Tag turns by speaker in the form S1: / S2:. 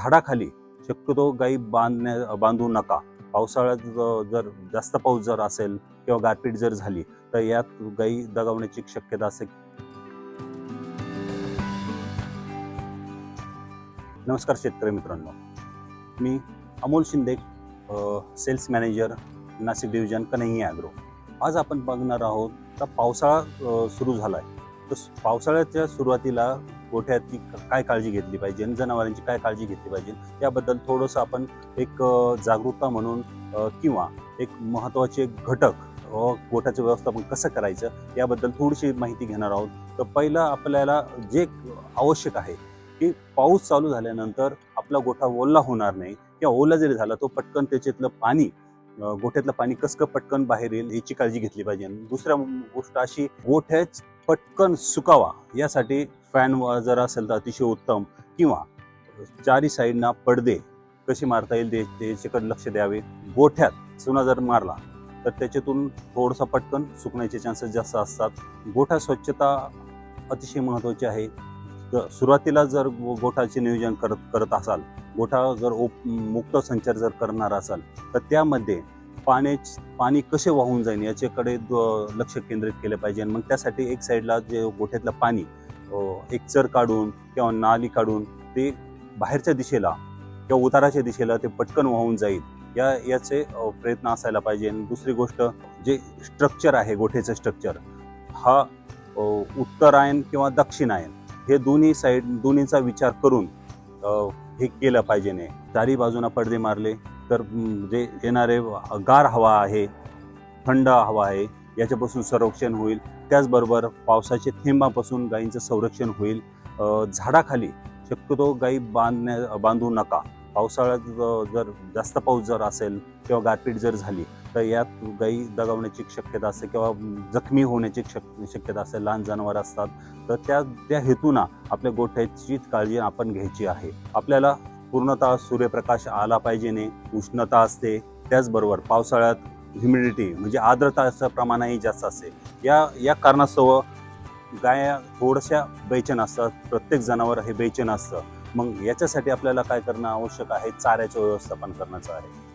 S1: झाडाखाली शक्यतो गाई बांधण्या बांधू नका. पावसाळ्यात जर जास्त पाऊस जर असेल किंवा गारपीट जर झाली तर यात गाई दगावण्याची शक्यता असेल नमस्कार शेतकरी मित्रांनो. मी Amol Shinde sales manager Nashik division Kanhaiya agro. आज आपण बघणार आहोत तर पावसाळा सुरू झाला आहे तर पावसाळ्याच्या सुरुवातीला गोठ्याची काय काळजी घेतली पाहिजे आणि जनावरांची काय काळजी घेतली पाहिजे याबद्दल थोडंसं आपण एक जागरूकता म्हणून किंवा एक महत्त्वाचे घटक गोठ्याचं व्यवस्थापन कसं करायचं याबद्दल थोडीशी माहिती घेणार आहोत. तर पहिलं आपल्याला जे आवश्यक आहे की पाऊस चालू झाल्यानंतर आपला गोठा ओला होणार नाही किंवा ओला जरी झाला तो पटकन त्याच्यातलं पाणी गोठ्यातलं पाणी कसं पटकन बाहेर येईल याची काळजी घेतली पाहिजे. दुसऱ्या गोष्ट अशी गोठ्याच पटकन सुकावा यासाठी फॅन जर असेल तर अतिशय उत्तम. किंवा चारी साईडना पडदे कसे मारता येईल ते त्याच्याकडे लक्ष द्यावे. गोठ्यात चुना जर मारला तर त्याच्यातून थोडसा पटकन सुकण्याचे चान्सेस जास्त असतात. गोठा स्वच्छता अतिशय महत्त्वाची आहे. सुरुवातीला जर गोठाचे नियोजन करत करत असाल गोठा जर ओप मुक्त संचार जर करणार असाल तर त्यामध्ये पाणी पाणी कसे वाहून जाईल याच्याकडे द- लक्ष केंद्रित केलं पाहिजे. आणि मग त्यासाठी एक साईडला जे गोठ्यातलं पाणी एकचर काढून किंवा नाली काढून ते बाहेरच्या दिशेला किंवा उताराच्या दिशेला ते पटकन वाहून जाईल. या याचे प्रयत्न असायला पाहिजे. आणि दुसरी गोष्ट जे स्ट्रक्चर आहे गोठेचं स्ट्रक्चर हा उत्तरायण किंवा दक्षिणायन हे दोन्ही साईड दोन्हीचा विचार करून हे केलं पाहिजे नाही चारी बाजूना पडदे मारले तर जे येणारे गार हवा आहे थंड हवा आहे याच्यापासून संरक्षण होईल. त्याचबरोबर पावसाच्या थेंबापासून गायींचं संरक्षण होईल. झाडाखाली शक्यतो गायी बांधण्या बांधू नका. पावसाळ्यात जर जास्त पाऊस जर असेल किंवा गारपीट जर झाली तर यात गायी दगावण्याची शक्यता असते किंवा जखमी होण्याची शक शक्यता असते. लहान जनावर असतात. तर त्या त्या हेतूना आपल्या गोठ्याची काळजी आपण घ्यायची आहे. आपल्याला पूर्णतः सूर्यप्रकाश आला पाहिजे नाही उष्णता असते. त्याचबरोबर पावसाळ्यात ह्युमिडिटी म्हणजे आर्द्रताचं प्रमाणही जास्त असते या या कारणास्तव गाया थोड्याशा बेचन असतात प्रत्येक जनावर हे बेचन असतं. मग याच्यासाठी आपल्याला काय करणं आवश्यक आहे? चाऱ्याचं व्यवस्थापन करण्याचं आहे.